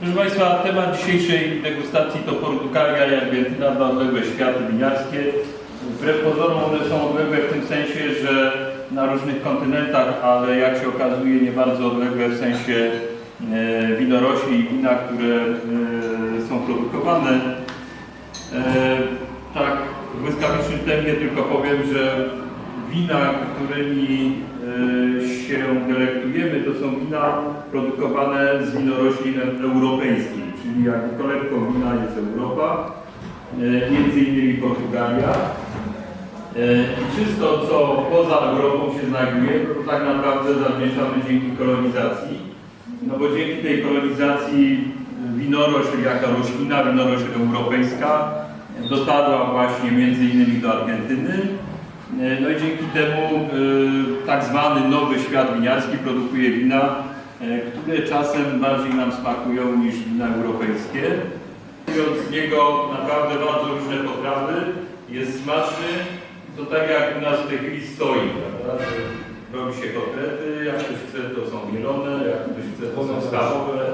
Proszę Państwa, temat dzisiejszej degustacji to Portugalia i Argentyna, dwa odległe światy winiarskie. Wbrew pozorom one są odległe w tym sensie, że na różnych kontynentach, ale jak się okazuje nie bardzo odległe w sensie e, winorośli i wina, które e, są produkowane. E, tak w błyskawicznym tempie tylko powiem, że wina, którymi się delektujemy, to są wina produkowane z winoroślin europejskich, czyli jakby kolebką wina jest Europa, e, między innymi Portugalia. E, I wszystko, co poza Europą się znajduje, to tak naprawdę zawdzięczamy dzięki kolonizacji. No bo dzięki tej kolonizacji winorośl jaka roślina, winorośl europejska dotarła właśnie między innymi do Argentyny. E, No i dzięki temu e, tak zwany nowy świat winiarski produkuje wina, e, które czasem bardziej nam smakują niż wina europejskie. Robiąc z niego naprawdę bardzo różne potrawy, jest smaczny, to tak jak u nas w tej chwili z soi, prawda? Robi się kotlety, jak ktoś chce to są mielone, jak ktoś chce to są schabowe.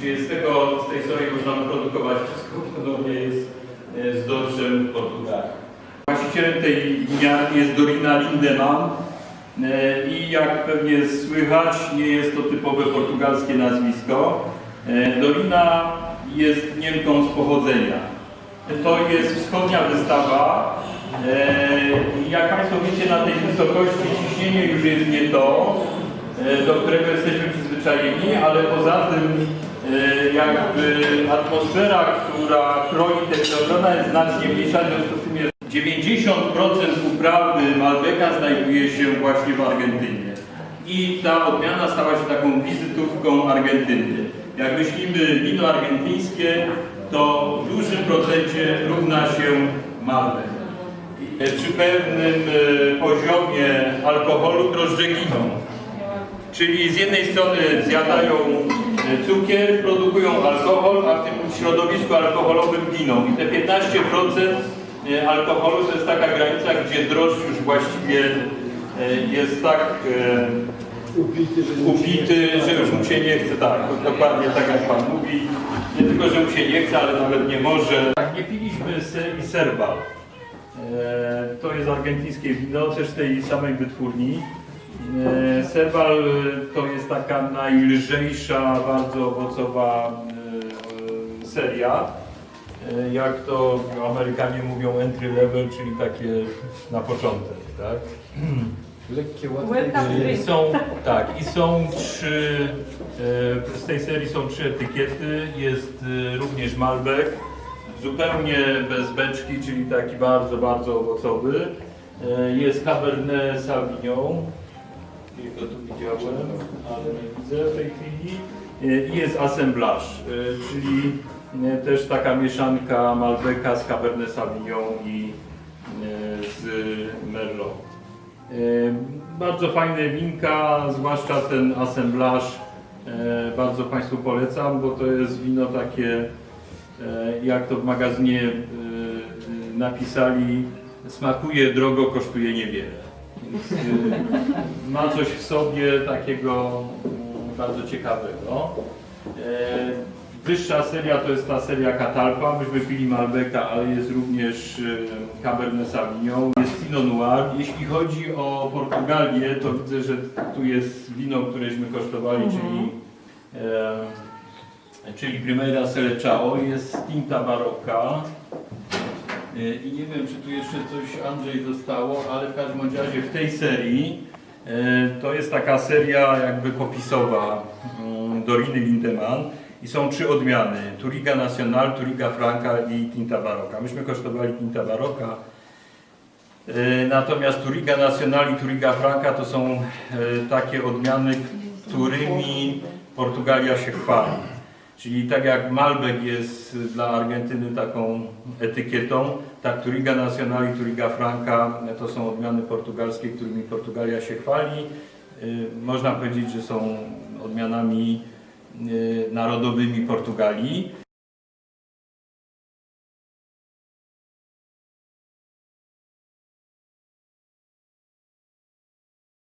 Czyli z, tego, z tej soi można produkować wszystko, podobnie jest z dorszem w Portugalii. Właścicielem tej winiarni jest Dorina Lindemann e, i jak pewnie słychać, nie jest to typowe portugalskie nazwisko. E, Dorina jest Niemką z pochodzenia. To jest wschodnia wystawa. E, Jak Państwo wiecie, na tej wysokości ciśnienie już jest nie to, do którego jesteśmy przyzwyczajeni, ale poza tym jakby atmosfera, która chroni te winogrona jest znacznie mniejsza, w związku z tym jest 90% uprawy Malbeka znajduje się właśnie w Argentynie. I ta odmiana stała się taką wizytówką Argentyny. Jak myślimy wino argentyńskie, to w dużym procencie równa się Malbec. Przy pewnym e, poziomie alkoholu drożdże giną. Czyli z jednej strony zjadają e, cukier, produkują alkohol, a w tym środowisku alkoholowym giną. I te 15% e, alkoholu to jest taka granica, gdzie drożdż już właściwie e, jest tak e, Upity, że już mu się nie chce. Tak, dokładnie tak jak Pan mówi. Nie tylko, że mu się nie chce, ale nawet nie może. Tak, nie piliśmy serii Serbal. E, To jest argentyńskie wino, też z tej samej wytwórni. Serbal e, to jest taka najlżejsza, bardzo owocowa seria. E, Jak to Amerykanie mówią entry level, czyli takie na początek, tak? Lekkie, łatwe. I są, tak, i są trzy, e, z tej serii są trzy etykiety, jest e, również Malbec, zupełnie bez beczki, czyli taki bardzo, bardzo owocowy. Jest Cabernet Sauvignon, nie go tu widziałem, ale nie widzę w tej chwili. I jest Assemblage, czyli też taka mieszanka Malbeca z Cabernet Sauvignon i e, z Merlot. E, Bardzo fajne winka, zwłaszcza ten assemblage. e, Bardzo Państwu polecam, bo to jest wino takie, jak to w magazynie napisali, smakuje drogo, kosztuje niewiele. Więc ma coś w sobie takiego mm, bardzo ciekawego. Wyższa seria to jest ta seria Catalpa. Myśmy pili Malbeca, ale jest również Cabernet Sauvignon, jest Pinot Noir. Jeśli chodzi o Portugalię, to widzę, że tu jest wino, któreśmy kosztowali, czyli, e, czyli Primera Selecao, jest Tinta Barocca. E, I nie wiem, czy tu jeszcze coś Andrzej zostało, ale w każdym razie w tej serii e, to jest taka seria jakby popisowa mm, Doriny Lindemann i są trzy odmiany. Turiga Nacional, Turiga Franca i Tinta Barocca. Myśmy kosztowali Tinta Barocca. E, Natomiast Turiga Nacional i Turiga Franca to są e, takie odmiany, którymi Portugalia się chwali. Czyli tak jak Malbec jest dla Argentyny taką etykietą, tak Turiga Nacional i Turiga Franca to są odmiany portugalskie, którymi Portugalia się chwali. Y, Można powiedzieć, że są odmianami narodowymi Portugalii.